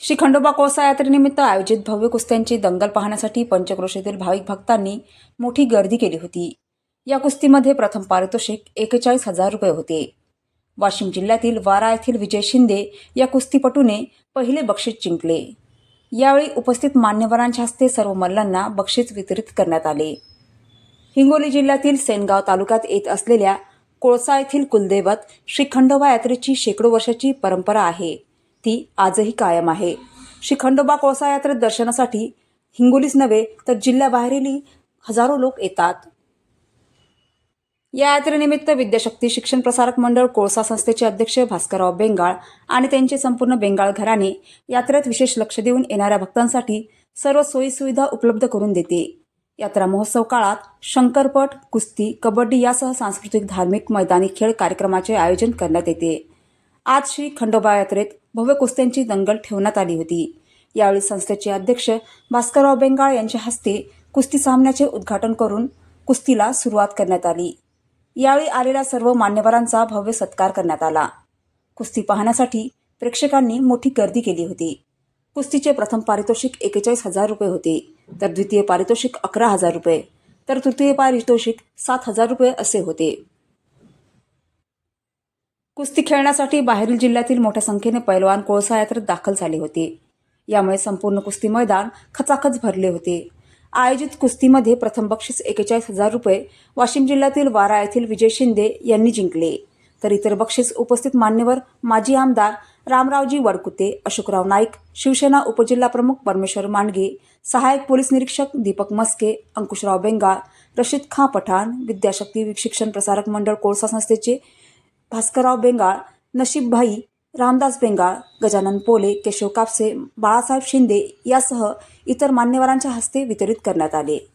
श्री खंडोबा कोळसा यात्रेनिमित्त आयोजित भव्य कुस्त्यांची दंगल पाहण्यासाठी पंचक्रोशीतील भाविक भक्तांनी मोठी गर्दी केली होती. या कुस्तीमध्ये प्रथम पारितोषिक एकेचाळीस हजार रुपये होते. वाशिम जिल्ह्यातील वारा येथील विजय शिंदे या कुस्तीपटूने पहिले बक्षीस जिंकले. यावेळी उपस्थित मान्यवरांच्या हस्ते सर्व मल्लांना बक्षीस वितरित करण्यात आले. हिंगोली जिल्ह्यातील सेनगाव तालुक्यात येत असलेल्या कोळसा येथील कुलदैवत श्री खंडोबा यात्रेची शेकडो वर्षाची परंपरा आहे. ती आजही कायम आहे. श्री खंडोबा कोळसा यात्रेत दर्शनासाठी हिंगोलीच नव्हे तर जिल्ह्याबाहेरील हजारो लोक येतात. या यात्रेनिमित्त विद्याशक्ती शिक्षण प्रसारक मंडळ कोळसा संस्थेचे अध्यक्ष भास्करराव बेंगाळ आणि त्यांचे संपूर्ण बेंगाळ घराणे यात्रेत विशेष लक्ष देऊन येणाऱ्या भक्तांसाठी सर्व सोयीसुविधा उपलब्ध करून देते. यात्रा महोत्सव काळात शंकरपट कुस्ती कबड्डी यासह सांस्कृतिक धार्मिक मैदानी खेळ कार्यक्रमाचे आयोजन करण्यात येते. आज श्री खंडोबा यात्रेत भव्य कुस्त्यांची दंगल ठेवण्यात आली होती. यावेळी संस्थेचे अध्यक्ष भास्करराव बेंगाळ यांच्या हस्ते कुस्ती सामन्याचे उद्घाटन करून कुस्तीला सुरुवात करण्यात आली. यावेळी आलेल्या सर्व मान्यवरांचा भव्य सत्कार करण्यात आला. कुस्ती पाहण्यासाठी प्रेक्षकांनी मोठी गर्दी केली होती. कुस्तीचे प्रथम पारितोषिक एकेचाळीस हजार रुपये होते तर द्वितीय पारितोषिक अकरा हजार रुपये तर तृतीय पारितोषिक सात हजार रुपये असे होते. कुस्ती खेळण्यासाठी बाहेरील जिल्ह्यातील मोठ्या संख्येने पैलवान कोळसा यात्रेत दाखल झाले होते. यामुळे संपूर्ण कुस्ती मैदान खचाखच भरले होते. आयोजित कुस्तीमध्ये प्रथम बक्षीस एकेचाळीस हजार रुपये वाशिम जिल्ह्यातील वारा येथील विजय शिंदे यांनी जिंकले. तर इतर बक्षीस उपस्थित मान्यवर माजी आमदार रामरावजी वडकुते अशोकराव नाईक शिवसेना उपजिल्हाप्रमुख परमेश्वर मांडगे सहाय्यक पोलीस निरीक्षक दीपक मस्के अंकुशराव बेंगाळ रशीद खां पठाण विद्याशक्ती शिक्षण प्रसारक मंडळ कोळसा संस्थेचे भास्करराव बेंगाळ नशीबभाई रामदास बेंगाळ गजानन पोले केशव कापसे बाळासाहेब शिंदे यासह इतर मान्यवरांच्या हस्ते वितरित करण्यात आले.